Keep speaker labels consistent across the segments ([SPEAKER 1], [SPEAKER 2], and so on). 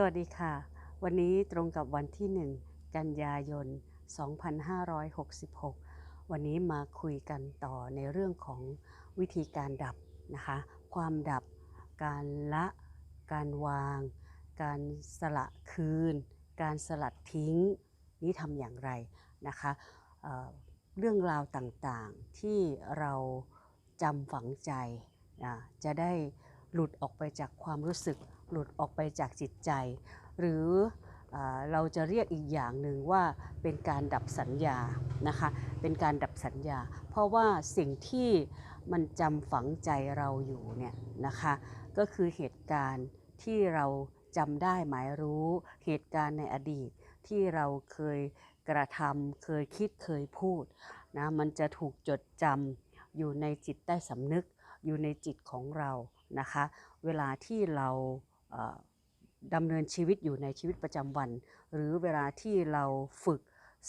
[SPEAKER 1] สวัสดีค่ะ วันนี้ตรงกับวันที่ 1 กันยายน 2566 วันนี้มาคุยกันต่อในเรื่องของวิธีการดับนะคะ ความดับ การละ การวาง การสละคืน การสลัดทิ้ง นี่ทำอย่างไรนะคะเเรื่องราวต่างๆที่เราจำฝังใจนะจะได้หลุดออกไปจากความรู้สึก หลุดออกไปจากจิตใจ หรือเอเราจะเรียกอีกอย่างหนึ่งว่าเป็นการดับสัญญานะคะเป็นการดับสัญญา เพราะว่าสิ่งที่มันจำฝังใจเราอยู่เนี่ยนะคะก็คือเหตุการณ์ที่เราจำได้หมายรู้ เหตุการณ์ในอดีตที่เราเคยกระทำเคยคิดเคยพูดนะมันจะถูกจดจำอยู่ในจิตใต้สำนึกอยู่ในจิตของเรานะคะ เวลาที่เรา ดำเนินชีวิตอยู่ในชีวิตประจำวัน หรือเวลาที่เราฝึก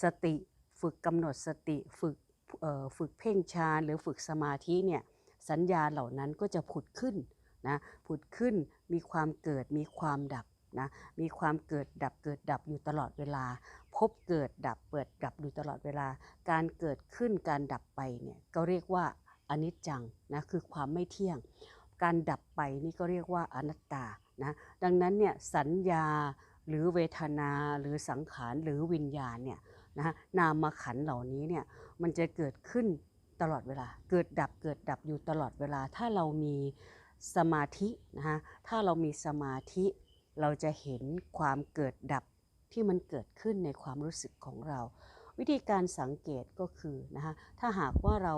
[SPEAKER 1] สติ ฝึกกำหนดสติ ฝึกฝึกเพ่งฌานหรือฝึกสมาธิเนี่ยสัญญาเหล่านั้นก็จะผุดขึ้นนะผุดขึ้นมีความเกิดมีความดับนะมีความเกิดดับเกิดดับอยู่ตลอดเวลา พบเกิดดับเปิดดับอยู่ตลอดเวลา การเกิดขึ้นการดับไปเนี่ยก็เรียกว่าอนิจจังนะคือความไม่เที่ยง การดับไปนี่ก็เรียกว่าอนัตตา นะดังนั้นเนี่ยสัญญาหรือเวทนาหรือสังขารหรือวิญญาณเนี่ยนะนามขันเหล่านี้เนี่ยมันจะเกิดขึ้นตลอดเวลา เกิดดับเกิดดับอยู่ตลอดเวลา ถ้าเรามีสมาธินะฮะถ้าเรามีสมาธิเราจะเห็นความเกิดดับที่มันเกิดขึ้นในความรู้สึกของเรา วิธีการสังเกตก็คือนะคะถ้าหากว่าเรา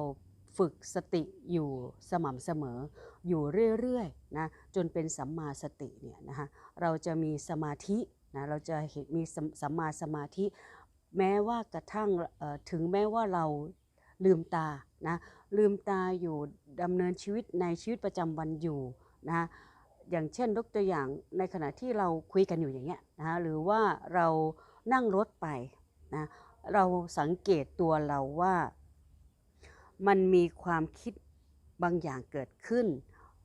[SPEAKER 1] ฝึกสติอยู่สม่ำเสมอ อยู่เรื่อยๆนะจนเป็นสัมมาสติเนี่ยนะคะเราจะมีสมาธินะเราจะเห็นมีสัมมาสมาธิ แม้ว่ากระทั่งถึงแม้ว่าเราลืมตานะลืมตาอยู่ดำเนินชีวิตในชีวิตประจำวันอยู่นะอย่างเช่นยกตัวอย่างในขณะที่เราคุยกันอยู่อย่างเงี้ยนะหรือว่าเรานั่งรถไปนะเราสังเกตตัวเราว่า มันมีความคิดบางอย่างเกิดขึ้น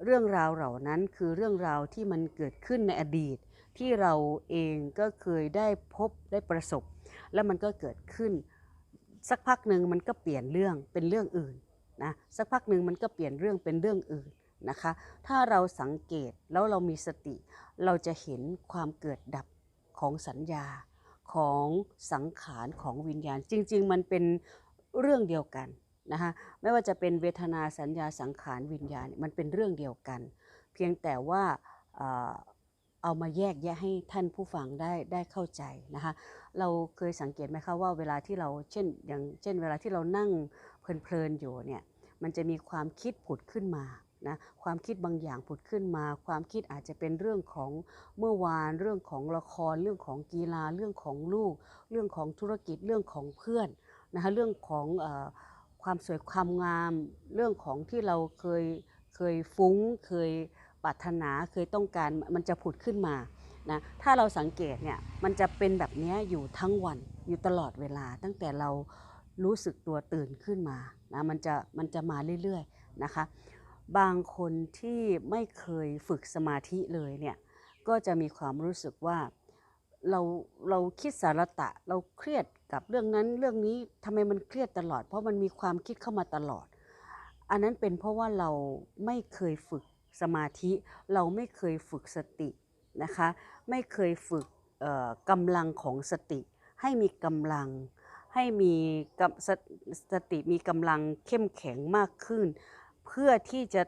[SPEAKER 1] เรื่องราวเหล่านั้นคือเรื่องราวที่มันเกิดขึ้นในอดีต ที่เราเองก็เคยได้พบได้ประสบ แล้วมันก็เกิดขึ้น สักพักหนึ่งมันก็เปลี่ยนเรื่องเป็นเรื่องอื่นนะสักพักหนึ่งมันก็เปลี่ยนเรื่องเป็นเรื่องอื่นนะคะ ถ้าเราสังเกตแล้วเรามีสติ เราจะเห็นความเกิดดับของสัญญาของสังขารของวิญญาณ จริง ๆ มันเป็นเรื่องเดียวกัน นะคะไม่ว่าจะเป็นเวทนาสัญญาสังขารวิญญาณมันเป็นเรื่องเดียวกัน เพียงแต่ว่าเอามาแยกแยะให้ท่านผู้ฟังได้ได้เข้าใจนะคะเราเคยสังเกตไหมคะว่าเวลาที่เราเช่นอย่างเช่น เวลาที่เรานั่งเพลินๆอยู่เนี่ยมันจะมีความคิดผุดขึ้นมานะความคิดบางอย่างผุดขึ้นมา ความคิดอาจจะเป็นเรื่องของเมื่อวานเรื่องของละครเรื่องของกีฬาเรื่องของลูก เรื่องของธุรกิจเรื่องของเพื่อนนะคะเรื่องของอ ความสวยความงาม เรื่องของที่เราเคยเคยฟุ้ง เคยปรารถนาเคยต้องการมันจะผุดขึ้นมานะถ้าเราสังเกตเนี่ยมันจะเป็นแบบนี้อยู่ทั้งวันอยู่ตลอดเวลา ตั้งแต่เรารู้สึกตัวตื่นขึ้นมานะมันจะมันจะมาเรื่อยๆนะคะ บางคนที่ไม่เคยฝึกสมาธิเลยเนี่ยก็จะมีความรู้สึกว่าเราเราคิดสารตะ เราเครียด กับเรื่องนั้นเรื่องนี้ทำไมมันเครียดตลอด เพราะมันมีความคิดเข้ามาตลอด อันนั้นเป็นเพราะว่าเราไม่เคยฝึกสมาธิ เราไม่เคยฝึกสตินะคะ ไม่เคยฝึกกำลังของสติ ให้มีกำลัง ให้มีสสติมีกำลังเข้มแข็งมากขึ้น เพื่อที่จะ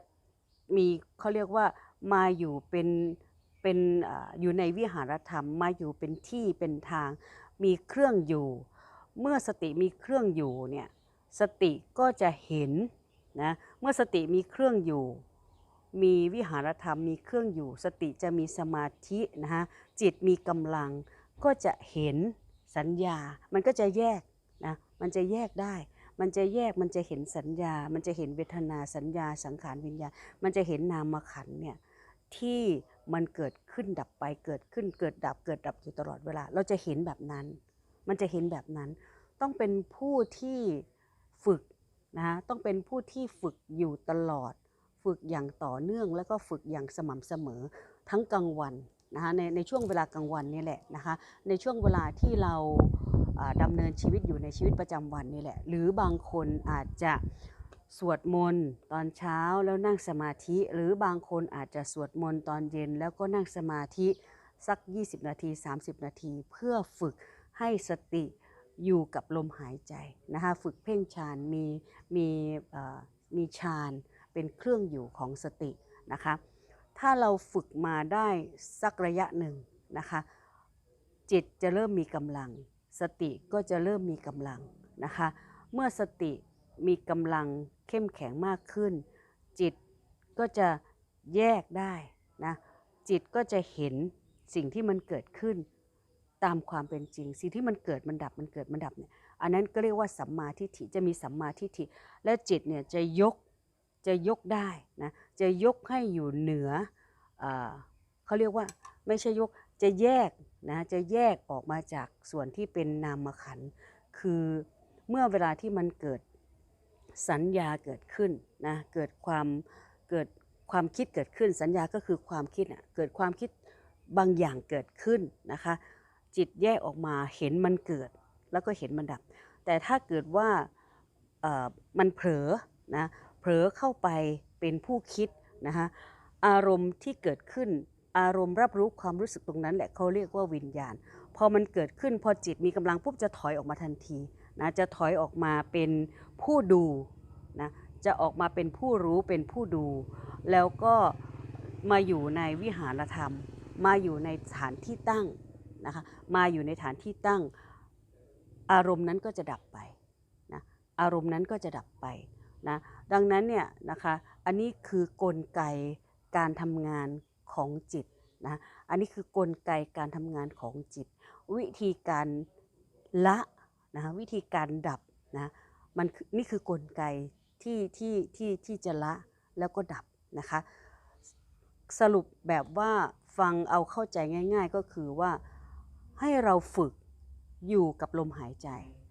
[SPEAKER 1] มีเขาเรียกว่ามาอยู่เป็นเป็นออยู่ในวิหารธรรมมาอยู่เป็นที่เป็นทาง มีเครื่องอยู่ เมื่อสติมีเครื่องอยู่เนี่ยสติก็จะเห็นนะเมื่อสติมีเครื่องอยู่ มีวิหารธรรมมีเครื่องอยู่ สติจะมีสมาธินะฮะจิตมีกำลังก็จะเห็นสัญญา มันก็จะแยกนะมันจะแยกได้ มันจะแยกมันจะเห็นสัญญา มันจะเห็นเวทนาสัญญาสังขารวิญญาณมันจะเห็นนามขันธ์เนี่ยที่ มันเกิดขึ้นดับไปเกิดขึ้นเกิดดับเกิดดับอยู่ตลอดเวลา เราจะเห็นแบบนั้น มันจะเห็นแบบนั้น ต้องเป็นผู้ที่ฝึกนะฮะต้องเป็นผู้ที่ฝึกอยู่ตลอด ฝึกอย่างต่อเนื่องแล้วก็ฝึกอย่างสม่ำเสมอทั้งกลางวันนะคะในในช่วงเวลากลางวันนี่แหละนะคะในช่วงเวลาที่เราอ่าดำเนินชีวิตอยู่ในชีวิตประจำวันนี่แหละ หรือบางคนอาจจะ สวดมนต์ตอนเช้าแล้วนั่งสมาธิ หรือบางคนอาจจะสวดมนต์ตอนเย็น แล้วก็นั่งสมาธิสัก 20 นาที 30 นาที เพื่อฝึกให้สติอยู่กับลมหายใจนะคะฝึกเพ่งฌานมีมีมีฌานเป็นเครื่องอยู่ของสตินะคะถ้าเราฝึกมาได้สักระยะหนึ่งนะคะจิตจะเริ่มมีกำลัง สติก็จะเริ่มมีกำลังนะคะเมื่อสติมีกำลัง เข้มแข็งมากขึ้น จิตก็จะแยกได้นะจิตก็จะเห็นสิ่งที่มันเกิดขึ้นตามความเป็นจริง สิ่งที่มันเกิดมันดับมันเกิดมันดับเนี่ยอันนั้นก็เรียกว่าสัมมาทิฏฐิจะมีสัมมาทิฏฐิและจิตเนี่ยจะยกจะยกได้นะจะยกให้อยู่เหนืออเขาเรียกว่าไม่ใช่ยกจะแยกนะจะแยกออกมาจากส่วนที่เป็นนามขันคือเมื่อเวลาที่มันเกิด สัญญาเกิดขึ้นนะเกิดความเกิดความคิดเกิดขึ้น สัญญาก็คือความคิดอะเกิดความคิดบางอย่างเกิดขึ้นนะคะ จิตแยกออกมาเห็นมันเกิดแล้วก็เห็นมันดับ แต่ถ้าเกิดว่ามันเผลอนะเผลอเข้าไปเป็นผู้คิดนะคะอารมณ์ที่เกิดขึ้นอารมณ์รับรู้ความรู้สึกตรงนั้นแหละเขาเรียกว่าวิญญาณ พอมันเกิดขึ้นพอจิตมีกำลังปุ๊บจะถอยออกมาทันที นะจะถอยออกมาเป็นผู้ดูนะจะออกมาเป็นผู้รู้เป็นผู้ดู แล้วก็มาอยู่ในวิหารธรรม มาอยู่ในฐานที่ตั้งนะคะมาอยู่ในฐานที่ตั้ง อารมณ์นั้นก็จะดับไปนะอารมณ์นั้นก็จะดับไปนะดังนั้นเนี่ยนะคะอันนี้คือกลไกการทำงานของจิตนะอันนี้คือกลไกการทำงานของจิต วิธีการละ นะคะวิธีการดับนะมันนี่คือกลไกที่ที่ที่ที่จะละแล้วก็ดับนะคะสรุปแบบว่าฟังเอาเข้าใจง่าย ๆ ก็คือว่าให้เราฝึกอยู่กับลมหายใจ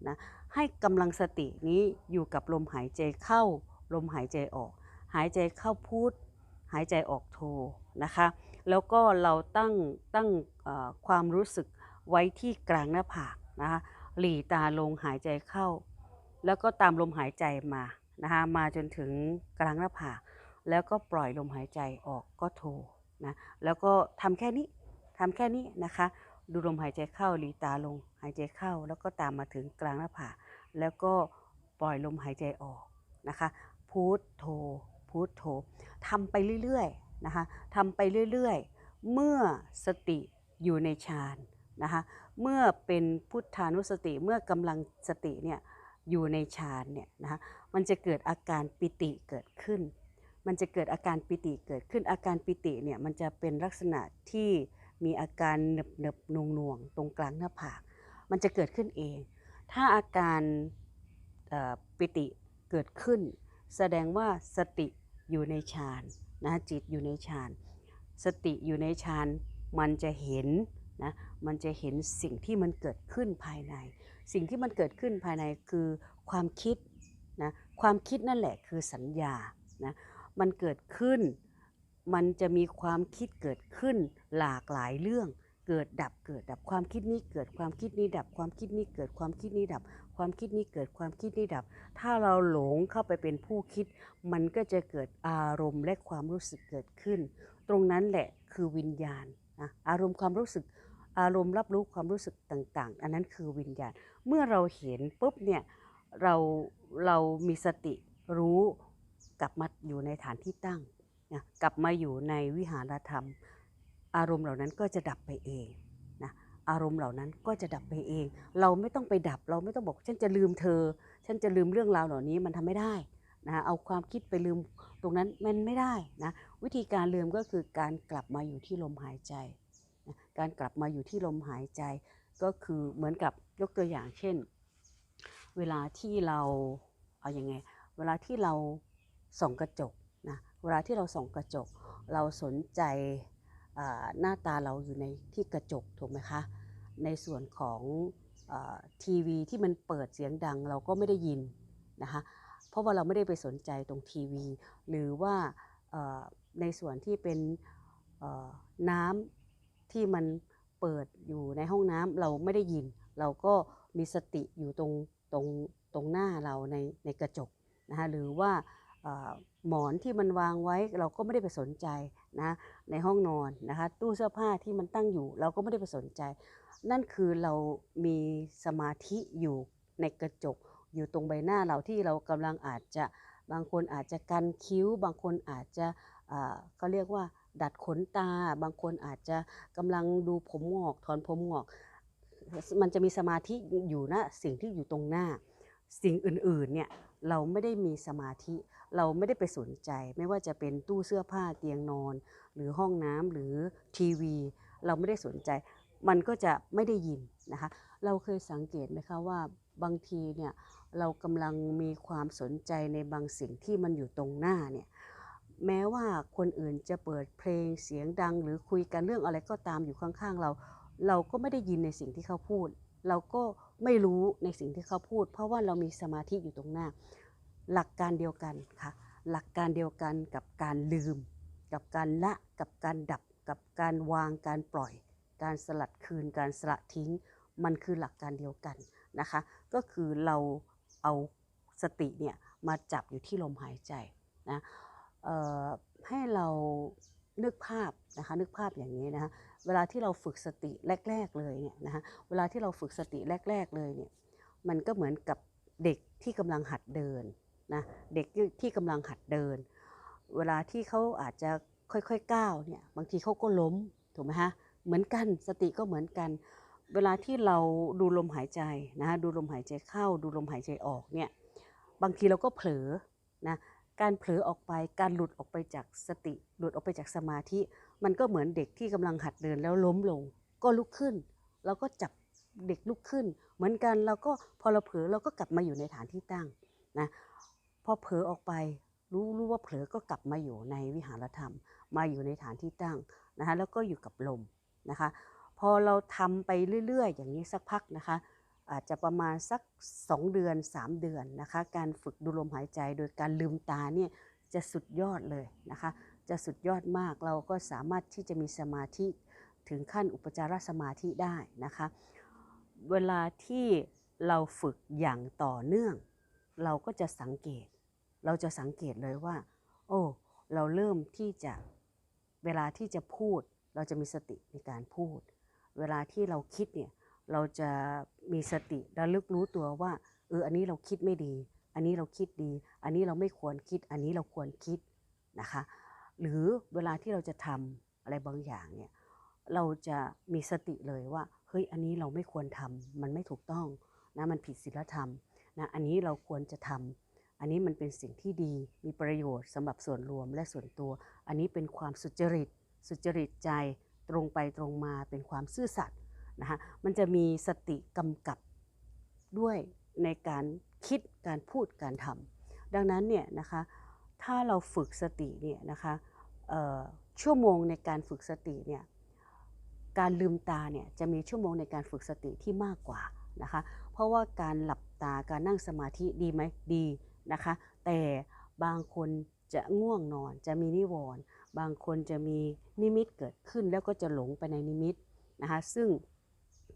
[SPEAKER 1] นะให้กำลังสตินี้อยู่กับลมหายใจเข้าลมหายใจออก หายใจเข้าพูด หายใจออกโทนะคะแล้วก็เราตั้งตั้งความรู้สึกไว้ที่กลางหน้าผากนะคะ หลีตาลงหายใจเข้า แล้วก็ตามลมหายใจมานะคะมาจนถึงกลางหน้าผากแล้วก็ปล่อยลมหายใจออกก็โทนะแล้วก็ทำแค่นี้ทำแค่นี้นะคะ ดูลมหายใจเข้าหลีตาลงหายใจเข้า แล้วก็ตามมาถึงกลางหน้าผากแล้วก็ปล่อยลมหายใจออกนะคะพูดโทพูดโททำไปเรื่อยๆนะคะทำไปเรื่อยๆ เมื่อสติอยู่ในฌาน นะคะเมื่อเป็นพุทธานุสติเมื่อกำลังสติเนี่ยอยู่ในฌานเนี่ยนะคะมันจะเกิดอาการปิติเกิดขึ้น มันจะเกิดอาการปิติเกิดขึ้น อาการปิติเนี่ยมันจะเป็นลักษณะที่มีอาการหนึบหนึบนวงนวงตรงกลางหน้าผาก มันจะเกิดขึ้นเอง ถ้าอาการปิติเกิดขึ้น แสดงว่าสติอยู่ในฌานนะจิตอยู่ในฌาน สติอยู่ในฌานมันจะเห็น นะมันจะเห็นสิ่งที่มันเกิดขึ้นภายใน สิ่งที่มันเกิดขึ้นภายในคือความคิดนะความคิดนั่นแหละคือสัญญานะมันเกิดขึ้น มันจะมีความคิดเกิดขึ้นหลากหลายเรื่อง เกิดดับเกิดดับความคิดนี้เกิดความคิดนี้ดับความคิดนี้เกิดความคิดนี้ดับ ความคิดนี้เกิดความคิดนี้ดับ ถ้าเราหลงเข้าไปเป็นผู้คิด มันก็จะเกิดอารมณ์และความรู้สึกเกิดขึ้น ตรงนั้นแหละคือวิญญาณนะอารมณ์ความรู้สึก อารมณ์รับรู้ความรู้สึกต่าง ๆ อันนั้นคือวิญญาณ เมื่อเราเห็นปุ๊บเนี่ยเราเรามีสติรู้กลับมาอยู่ในฐานที่ตั้งนะกลับมาอยู่ในวิหารธรรม อารมณ์เหล่านั้นก็จะดับไปเองนะอารมณ์เหล่านั้นก็จะดับไปเอง เราไม่ต้องไปดับเราไม่ต้องบอกฉันจะลืมเธอ ฉันจะลืมเรื่องราวเหล่านี้มันทำไม่ได้นะเอาความคิดไปลืมตรงนั้นมันไม่ได้นะวิธีการลืมก็คือการกลับมาอยู่ที่ลมหายใจ การกลับมาอยู่ที่ลมหายใจ ก็คือเหมือนกับยกตัวอย่างเช่น เวลาที่เราเอาอยัางไง เวลาที่เราส่องกระจกนะเวลาที่เราส่องกระจก เราสนใจหน้าตาเราอยู่ในที่กระจกถูกไหมคะ ในส่วนของอทีวีที่มันเปิดเสียงดังเราก็ไม่ได้ยินนะคะเพราะว่าเราไม่ได้ไปสนใจตรงทีวี หรือว่าในส่วนที่เป็นน้ ที่มันเปิดอยู่ในห้องน้ำเราไม่ได้ยิน เราก็มีสติอยู่ตรงตรงตรงหน้าเราในในกระจกนะคะหรือว่าหมอนที่มันวางไว้เราก็ไม่ได้ไปสนใจนะในห้องนอนนะคะตู้เสื้อผ้าที่มันตั้งอยู่ เราก็ไม่ได้ไปสนใจ นั่นคือเรามีสมาธิอยู่ในกระจก อยู่ตรงใบหน้าเราที่เรากำลังอาจจะบางคนอาจจะกันคิ้ว บางคนอาจจะอ่าเรียกว่า ดัดขนตา บางคนอาจจะกำลังดูผมงอกถอนผมงอก มันจะมีสมาธิอยู่นะสิ่งที่อยู่ตรงหน้า สิ่งอื่นๆเนี่ยเราไม่ได้มีสมาธิ เราไม่ได้ไปสนใจ ไม่ว่าจะเป็นตู้เสื้อผ้าเตียงนอน หรือห้องน้ำหรือทีวี เราไม่ได้สนใจ มันก็จะไม่ได้ยินนะคะเราเคยสังเกตไหมคะว่าบางทีเนี่ยเรากำลังมีความสนใจในบางสิ่งที่มันอยู่ตรงหน้าเนี่ย แม้ว่าคนอื่นจะเปิดเพลงเสียงดัง หรือคุยกันเรื่องอะไรก็ตามอยู่ข้างๆเรา เราก็ไม่ได้ยินในสิ่งที่เขาพูด เราก็ไม่รู้ในสิ่งที่เขาพูด เพราะว่าเรามีสมาธิอยู่ตรงหน้า หลักการเดียวกันค่ะ หลักการเดียวกันกับการลืม กับการละ กับการดับ กับการวางการปล่อย การสลัดคืน การสละทิ้ง มันคือหลักการเดียวกันนะคะ ก็คือเราเอาสติเนี่ยมาจับอยู่ที่ลมหายใจนะ ให้เรานึกภาพนะคะนึกภาพอย่างนี้นะคะเวลาที่เราฝึกสติแรก ๆเลยเนี่ยนะคะเวลาที่เราฝึกสติแรก ๆเลยเนี่ยมันก็เหมือนกับเด็กที่กำลังหัดเดินนะเด็กที่กำลังหัดเดิน เวลาที่เขาอาจจะค่อยๆก้าวเนี่ยบางทีเขาก็ล้มถูกไหมฮะเหมือนกันสติก็เหมือนกัน เวลาที่เราดูลมหายใจนะดูลมหายใจเข้า ดูลมหายใจออกเนี่ยบางทีเราก็เผลอนะ การเผลอออกไปการหลุดออกไปจากสติ หลุดออกไปจากสมาธิ มันก็เหมือนเด็กที่กำลังหัดเดินแล้วล้มลง ก็ลุกขึ้นเราก็จับเด็กลุกขึ้น เหมือนกันเราก็พอเราเผลอเราก็กลับมาอยู่ในฐานที่ตั้งนะพอเผลอออกไปรู้รู้ว่าเผลอก็กลับมาอยู่ในวิหารธรรม มาอยู่ในฐานที่ตั้งนะคะแล้วก็อยู่กับลมนะคะ พอเราทำไปเรื่อย ๆ อย่างนี้สักพักนะคะ อาจจะประมาณสัก 2 เดือน 3 เดือนนะคะ การฝึกดูลมหายใจโดยการลืมตาเนี่ยจะสุดยอดเลยนะคะ จะสุดยอดมากเราก็สามารถที่จะมีสมาธิถึงขั้นอุปจารสมาธิได้นะคะ เวลาที่เราฝึกอย่างต่อเนื่อง เราก็จะสังเกต เราจะสังเกตเลยว่า โอ้เราเริ่มที่จะเวลาที่จะพูด เราจะมีสติในการพูด เวลาที่เราคิดเนี่ย เราจะมีสติระลึกรู้ตัวว่าเอออันนี้เราคิดไม่ดี อันนี้เราคิดดี อันนี้เราไม่ควรคิด อันนี้เราควรคิดนะคะ หรือเวลาที่เราจะทำอะไรบางอย่างเนี่ยเราจะมีสติเลยว่าเฮ้ยอันนี้เราไม่ควรทำมันไม่ถูกต้องนะมันผิดศีลธรรมนะอันนี้เราควรจะทำอันนี้มันเป็นสิ่งที่ดีมีประโยชน์สำหรับส่วนรวมและส่วนตัว อันนี้เป็นความสุจริต สุจริตใจตรงไปตรงมาเป็นความซื่อสัตย์ นะคะมันจะมีสติกำกับด้วยในการคิดการพูดการทำดังนั้นเนี่ยนะคะถ้าเราฝึกสติเนี่ยนะคะชั่วโมงในการฝึกสติเนี่ยการลืมตาเนี่ยจะมีชั่วโมงในการฝึกสติที่มากกว่านะคะเพราะว่าการหลับตาการนั่งสมาธิดีไหมดีนะคะแต่บางคนจะง่วงนอนจะมีนิวรณ์บางคนจะมีนิมิตเกิดขึ้นแล้วก็จะหลงไปในนิมิตนะคะซึ่ง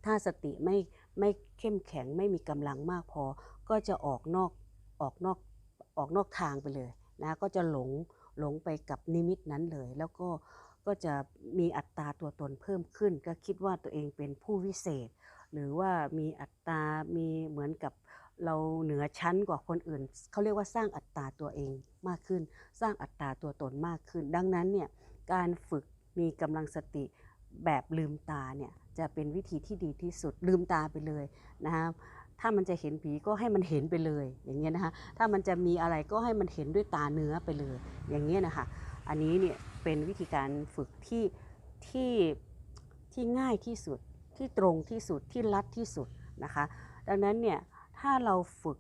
[SPEAKER 1] ถ้าสติไม่ไม่เข้มแข็งไม่มีกำลังมากพอ ก็จะออกนอกออกนอกออกนอกทางไปเลยนะก็จะหลงหลงไปกับนิมิตนั้นเลย แล้วก็ก็จะมีอัตตาตัวตนเพิ่มขึ้น ก็คิดว่าตัวเองเป็นผู้วิเศษ หรือว่ามีอัตตามีเหมือนกับเราเหนือชั้นกว่าคนอื่น เขาเรียกว่าสร้างอัตตาตัวเองมากขึ้น สร้างอัตตาตัวตนมากขึ้น ดังนั้นเนี่ยการฝึกมีกำลังสติแบบลืมตาเนี่ย จะเป็นวิธีที่ดีที่สุดลืมตาไปเลยนะคะถ้ามันจะเห็นผีก็ให้มันเห็นไปเลยอย่างเงี้ยนะคะถ้ามันจะมีอะไรก็ให้มันเห็นด้วยตาเนื้อไปเลย อย่างเงี้ยนะคะอันนี้เนี่ยเป็นวิธีการฝึกที่ที่ที่ง่ายที่สุดที่ตรงที่สุดที่ลัดที่สุดนะคะ ดังนั้นเนี่ยถ้าเราฝึก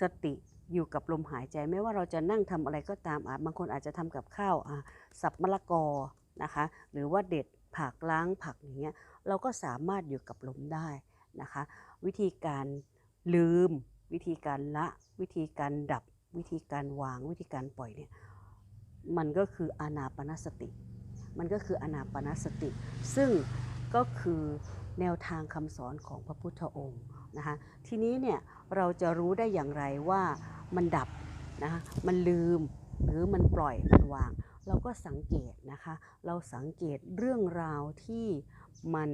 [SPEAKER 1] สติอยู่กับลมหายใจไม่ว่าเราจะนั่งทำอะไรก็ตามอาจบางคนอาจจะทำกับข้าวอะสับมะละกอนะคะ หรือว่าเด็ดผักล้างผักอย่างเงี้ย เราก็สามารถอยู่กับลมได้นะคะ วิธีการลืม วิธีการละ วิธีการดับ วิธีการวาง วิธีการปล่อยเนี่ยมันก็คืออานาปนสติ มันก็คืออนาปานสติ ซึ่งก็คือแนวทางคำสอนของพระพุทธองค์นะคะทีนี้เนี่ยเราจะรู้ได้อย่างไรว่ามันดับนะคะมันลืมหรือมันปล่อยมันวาง เราก็สังเกตนะคะ เราสังเกตเรื่องราวที่ มัน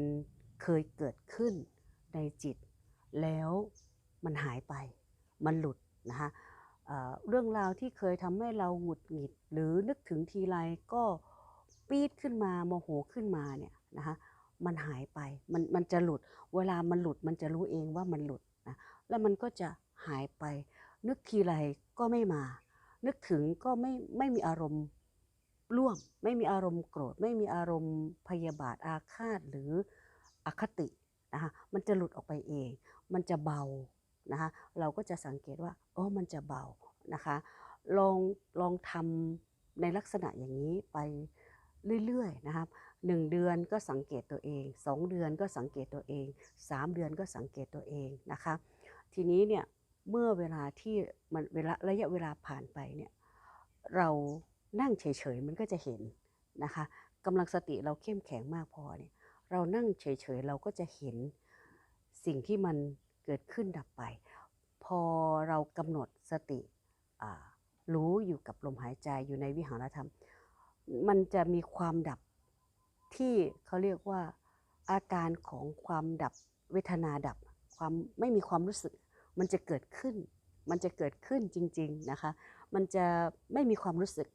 [SPEAKER 1] เคยเกิดขึ้นในจิต แล้วมันหายไป มันหลุดนะคะเเรื่องราวที่เคยทำให้เราหงุดหงิด หรือนึกถึงทีไรก็ปี๊ดขึ้นมาโมโหขึ้นมาเนี่ยนะคะมันหายไปมันมันจะหลุด เวลามันหลุดมันจะรู้เองว่ามันหลุดนะแล้วมันก็จะหายไป นึกทีไรก็ไม่มา นึกถึงก็ไม่ไม่มีอารมณ์ ร่วม ไม่มีอารมณ์โกรธ ไม่มีอารมณ์พยาบาทอาฆาตหรืออคตินะคะมันจะหลุดออกไปเอง มันจะเบานะคะเราก็จะสังเกตว่าอ๋อมันจะเบานะคะลองลองทำในลักษณะอย่างนี้ไปเรื่อยๆนะครับหนึ่งเดือนก็สังเกตตัวเองสองเดือนก็สังเกตตัวเองสามเดือนก็สังเกตตัวเองนะคะทีนี้เนี่ยเมื่อเวลาที่มันเวลาระยะเวลาผ่านไปเนี่ยเรา นั่งเฉยๆมันก็จะเห็นนะคะกำลังสติเราเข้มแข็งมากพอเนี่ยเรานั่งเฉยๆเราก็จะเห็นสิ่งที่มันเกิดขึ้นดับไป พอเรากำหนดสติรู้อยู่กับลมหายใจอยู่ในวิหารธรรม มันจะมีความดับที่เขาเรียกว่าอาการของความดับเวทนาดับ ความไม่มีความรู้สึก มันจะเกิดขึ้น มันจะเกิดขึ้นจริง ๆนะคะ มันจะไม่มีความรู้สึก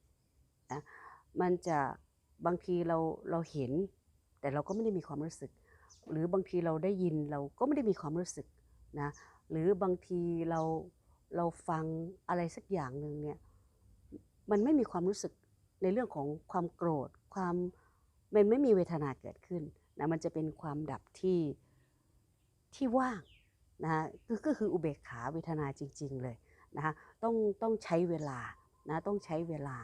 [SPEAKER 1] นะมันจะบางทีเราเราเห็น แต่เราก็ไม่ได้มีความรู้สึก หรือบางทีเราได้ยินเราก็ไม่ได้มีความรู้สึกนะหรือบางทีเราเราฟังอะไรสักอย่างหนึ่งเนี่ยมันไม่มีความรู้สึกในเรื่องของความโกรธความมันไม่มีเวทนาเกิดขึ้นนะมันจะเป็นความดับที่ที่ว่างนะก็ก็คืออุเบกขาเวทนาจริง ๆ เลยนะคะต้องต้องใช้เวลานะต้องใช้เวลา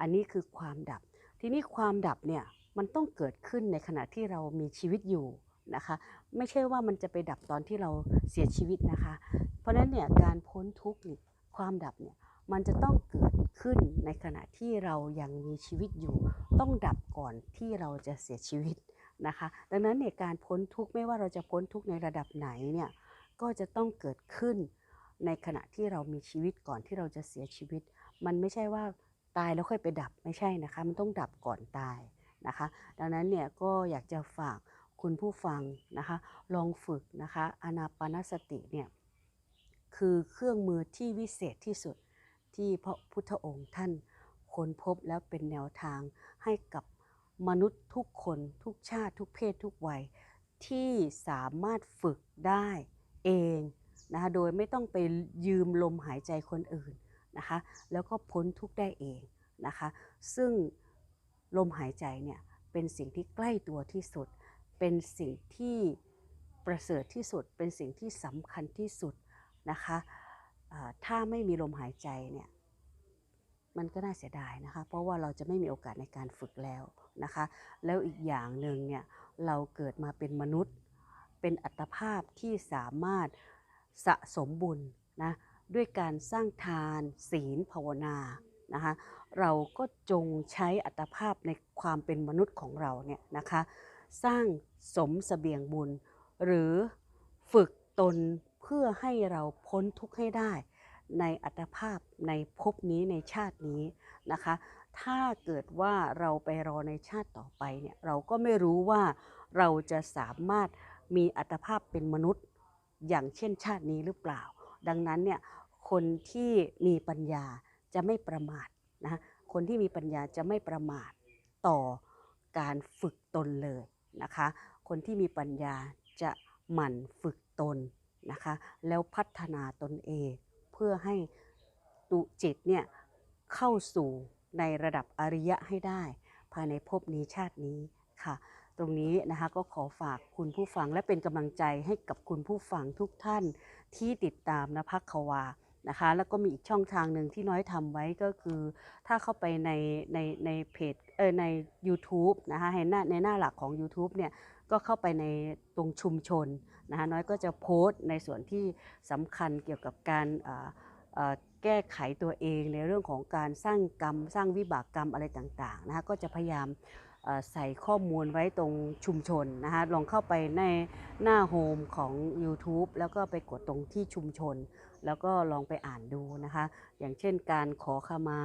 [SPEAKER 1] อันนี้คือความดับ ทีนี้ความดับเนี่ยมันต้องเกิดขึ้นในขณะที่เรามีชีวิตอยู่นะคะ ไม่ใช่ว่ามันจะไปดับตอนที่เราเสียชีวิตนะคะ เพราะฉะนั้นเนี่ยการพ้นทุกข์นี่ความดับเนี่ยมันจะต้องเกิดขึ้นในขณะที่เรายังมีชีวิตอยู่ ต้องดับก่อนที่เราจะเสียชีวิตนะคะ ดังนั้นเนี่ยการพ้นทุกข์ไม่ว่าเราจะพ้นทุกข์ในระดับไหนเนี่ยก็จะต้องเกิดขึ้นในขณะที่เรามีชีวิตก่อนที่เราจะเสียชีวิต มันไม่ใช่ว่า ตายแล้วค่อยไปดับไม่ใช่นะคะ มันต้องดับก่อนตายนะคะ ดังนั้นเนี่ยก็อยากจะฝากคุณผู้ฟังนะคะ ลองฝึกนะคะอานาปานสติเนี่ยคือเครื่องมือที่วิเศษที่สุดที่พระพุทธองค์ท่านค้นพบแล้วเป็นแนวทางให้กับมนุษย์ทุกคนทุกชาติทุกเพศทุกวัย ที่สามารถฝึกได้เองนะคะโดยไม่ต้องไปยืมลมหายใจคนอื่น นะคะ แล้วก็พ้นทุกข์ได้เองนะคะ ซึ่งลมหายใจเนี่ยเป็นสิ่งที่ใกล้ตัวที่สุด เป็นสิ่งที่ประเสริฐที่สุด เป็นสิ่งที่สำคัญที่สุดนะคะถ้าไม่มีลมหายใจเนี่ยมันก็น่าเสียดายนะคะ เพราะว่าเราจะไม่มีโอกาสในการฝึกแล้วนะคะ แล้วอีกอย่างหนึ่งเนี่ยเราเกิดมาเป็นมนุษย์ เป็นอัตภาพที่สามารถสะสมบุญนะ ด้วยการสร้างทาน ศีลภาวนานะคะเราก็จงใช้อัตภาพในความเป็นมนุษย์ของเราเนี่ยนะคะสร้างสมเสบียงบุญ หรือฝึกตนเพื่อให้เราพ้นทุกข์ให้ได้ในอัตภาพในภพนี้ในชาตินี้นะคะ ถ้าเกิดว่าเราไปรอในชาติต่อไปเนี่ยเราก็ไม่รู้ว่าเราจะสามารถมีอัตภาพเป็นมนุษย์อย่างเช่นชาตินี้หรือเปล่า ดังนั้นเนี่ย คนที่มีปัญญาจะไม่ประมาทนะคนที่มีปัญญาจะไม่ประมาทต่อการฝึกตนเลยนะคะ คนที่มีปัญญาจะหมั่นฝึกตนนะคะ แล้วพัฒนาตนเอง เพื่อให้ตุจิตเนี่ยเข้าสู่ในระดับอริยะให้ได้ ภายในภพนี้ชาตินี้ค่ะ ตรงนี้นะคะก็ขอฝากคุณผู้ฟังและเป็นกำลังใจให้กับคุณผู้ฟังทุกท่านที่ติดตามนภักควา นะคะแล้วก็มีอีกช่องทางหนึ่งที่น้อยทำไว้ก็คือ ถ้าเข้าไปในในในเพจเออใน YouTube นะคะในหน้าในหน้าหลักของ YouTube เนี่ยก็เข้าไปในตรงชุมชนนะคะน้อยก็จะโพสต์ในส่วนที่สำคัญเกี่ยวกับการแก้ไขตัวเองในเรื่องของการสร้างกรรม สร้างวิบากกรรมอะไรต่างๆนะคะก็จะพยายาม ใส่ข้อมูลไว้ตรงชุมชนนะคะลองเข้าไปในหน้าโฮมของ YouTube แล้วก็ไปกดตรงที่ชุมชน แล้วก็ลองไปอ่านดูนะคะ อย่างเช่นการขอขมา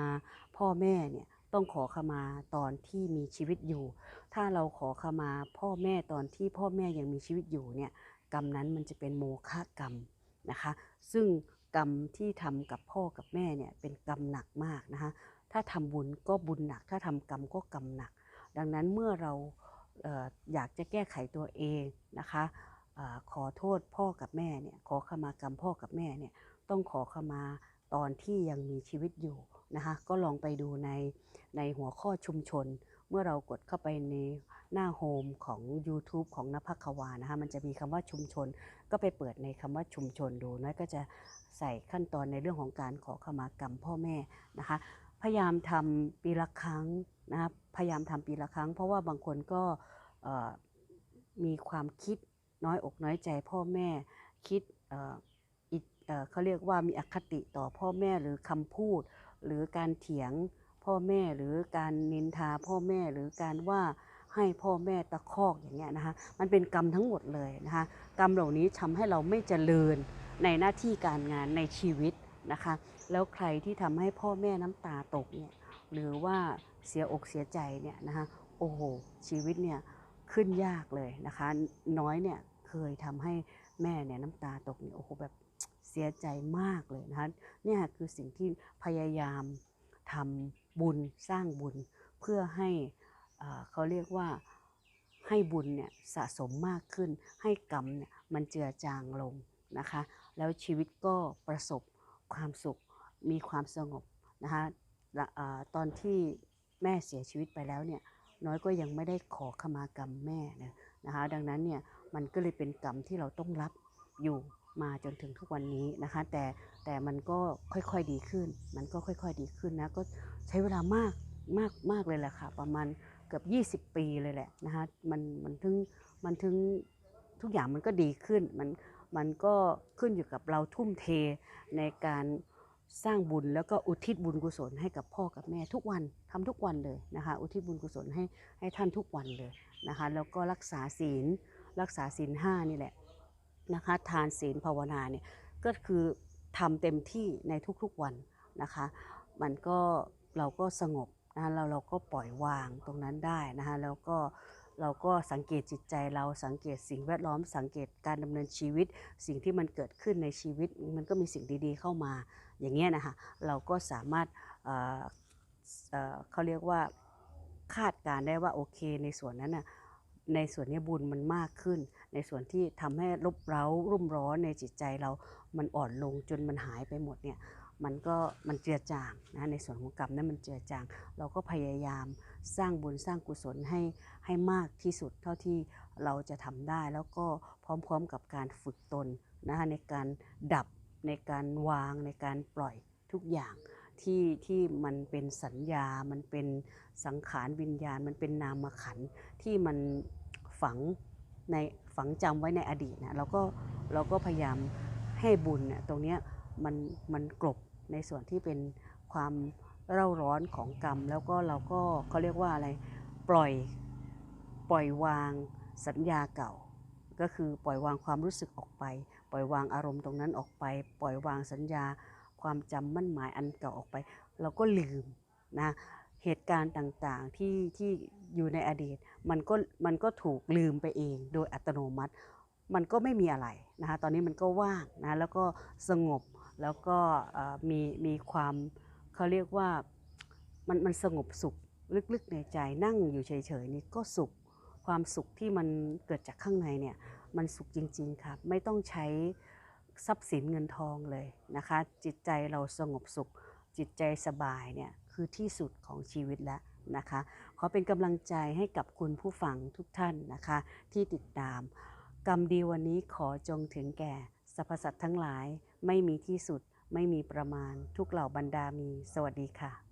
[SPEAKER 1] พ่อแม่เนี่ยต้องขอขมาตอนที่มีชีวิตอยู่ ถ้าเราขอขมาพ่อแม่ตอนที่พ่อแม่ยังมีชีวิตอยู่เนี่ยกรรมนั้นมันจะเป็นโมฆะกรรมนะคะ ซึ่งกรรมที่ทำกับพ่อกับแม่เนี่ยเป็นกรรมหนักมากนะคะ ถ้าทำบุญก็บุญหนัก ถ้าทำกรรมก็กรรมหนัก ดังนั้นเมื่อเราเอออยากจะแก้ไขตัวเองนะคะออขอโทษพ่อกับแม่เนี่ยขอขมากรรมพ่อกับแม่เนี่ยต้องขอขมาตอนที่ยังมีชีวิตอยู่นะคะก็ลองไปดูในในหัวข้อชุมชน เมื่อเรากดเข้าไปในหน้าโฮมของ YouTube ของนภัคควานะคะมันจะมีคำว่าชุมชน ก็ไปเปิดในคำว่าชุมชนดูนะก็จะใส่ขั้นตอนในเรื่องของการขอขมากรรมพ่อแม่นะคะพยายามทำปีละครั้ง นะพยายามทำปีละครั้ง เพราะว่าบางคนก็มีความคิดน้อยอกน้อยใจพ่อแม่คิดเเเขาเรียกว่ามีอคติต่อพ่อแม่หรือคำพูด หรือการเถียงพ่อแม่หรือการนินทาพ่อแม่หรือการว่าให้พ่อแม่ตะคอกอย่างเงี้ยนะคะมันเป็นกรรมทั้งหมดเลยนะคะกรรมเหล่านี้ทำให้เราไม่เจริญในหน้าที่การงานในชีวิตนะคะ แล้วใครที่ทำให้พ่อแม่น้ำตาตกเนี่ยหรือว่า เสียอกเสียใจเนี่ยนะคะโอ้โหชีวิตเนี่ยขึ้นยากเลยนะคะ น้อยเนี่ยเคยทำให้แม่เนี่ยน้ำตาตกเนี่ยโอ้โหแบบเสียใจมากเลยนะคะเนี่ยคือสิ่งที่พยายามทำบุญสร้างบุญเพื่อให้เอ่อเขาเรียกว่าให้บุญเนี่ยสะสมมากขึ้น ให้กรรมเนี่ยมันเจือจางลงนะคะ แล้วชีวิตก็ประสบความสุขมีความสงบนะคะและตอนที่ แม่เสียชีวิตไปแล้วเนี่ยน้อยก็ยังไม่ได้ขอขมากรรมแม่นะนะคะดังนั้นเนี่ยมันก็เลยเป็นกรรมที่เราต้องรับอยู่มาจนถึงทุกวันนี้นะคะแต่แต่มันก็ค่อยๆดีขึ้น มันก็ค่อยๆดีขึ้นนะก็ใช้เวลามากมากมากเลยแหละค่ะประมาณเกือบ20 ปีเลยแหละนะคะมันมันถึงมันถึงทุกอย่างมันก็ดีขึ้นมันมันก็ขึ้นอยู่กับเราทุ่มเทในการ สร้างบุญแล้วก็อุทิศบุญกุศลให้กับพ่อกับแม่ทุกวันทำทุกวันเลยนะคะ อุทิศบุญกุศลให้ให้ท่านทุกวันเลยนะคะ แล้วก็รักษาศีลรักษาศีลห้านี่แหละนะคะ ทานศีลภาวนาเนี่ยก็คือทำเต็มที่ในทุกๆวันนะคะ มันก็เราก็สงบนะะเราเราก็ปล่อยวางตรงนั้นได้นะคะแล้วก็เราก็สังเกตจิตใจเราสังเกตสิ่งแวดล้อมสังเกตการดำเนินชีวิต สิ่งที่มันเกิดขึ้นในชีวิตมันก็มีสิ่งดีๆเข้ามา อย่างเงี้ยนะคะเราก็สามารถเเเขาเรียกว่าคาดการได้ว่าโอเคในส่วนนั้นน่ะในส่วนนี้บุญมันมากขึ้น ในส่วนที่ทำให้รบเร้ารุ่มร้อนในจิตใจเรา มันอ่อนลงจนมันหายไปหมดเนี่ยมันก็มันเจือจางนะในส่วนของกรรมนั้นมันเจือจาง เราก็พยายามสร้างบุญสร้างกุศลให้ให้มากที่สุดเท่าที่เราจะทำได้ แล้วก็พร้อมๆกับการฝึกตนนะคะในการดับ ในการวางในการปล่อยทุกอย่างที่ที่มันเป็นสัญญา มันเป็นสังขารวิญญาณ มันเป็นนามขันที่มันฝังในฝังจำไว้ในอดีตนะเราก็เราก็พยายามให้บุญเนี่ยตรงเนี้ยมันมันกลบในส่วนที่เป็นความเร่าร้อนของกรรม แล้วก็เราก็เขาเรียกว่าอะไรปล่อยปล่อยวางสัญญาเก่า ก็คือปล่อยวางความรู้สึกออกไป ปล่อยวางอารมณ์ตรงนั้นออกไป ปล่อยวางสัญญา ความจำมั่นหมายอันเก่าออกไป เราก็ลืมนะเหตุการณ์ต่างๆที่ที่อยู่ในอดีต มันก็มันก็ถูกลืมไปเอง โดยอัตโนมัติ มันก็ไม่มีอะไรนะคะตอนนี้มันก็ว่างนะแล้วก็สงบแล้วก็มีมีความเขาเรียกว่ามันมันสงบสุขลึกๆในใจนั่งอยู่เฉยๆนี่ก็สุขความสุขที่มันเกิดจากข้างในเนี่ย มันสุขจริง ๆครับไม่ต้องใช้ทรัพย์สินเงินทองเลยนะคะ จิตใจเราสงบสุข จิตใจสบายเนี่ยคือที่สุดของชีวิตแล้วนะคะ ขอเป็นกำลังใจให้กับคุณผู้ฟังทุกท่านนะคะ ที่ติดตาม กรรมดีวันนี้ขอจงถึงแก่สรรพสัตว์ทั้งหลายไม่มีที่สุดไม่มีประมาณทุกเหล่าบรรดามี สวัสดีค่ะ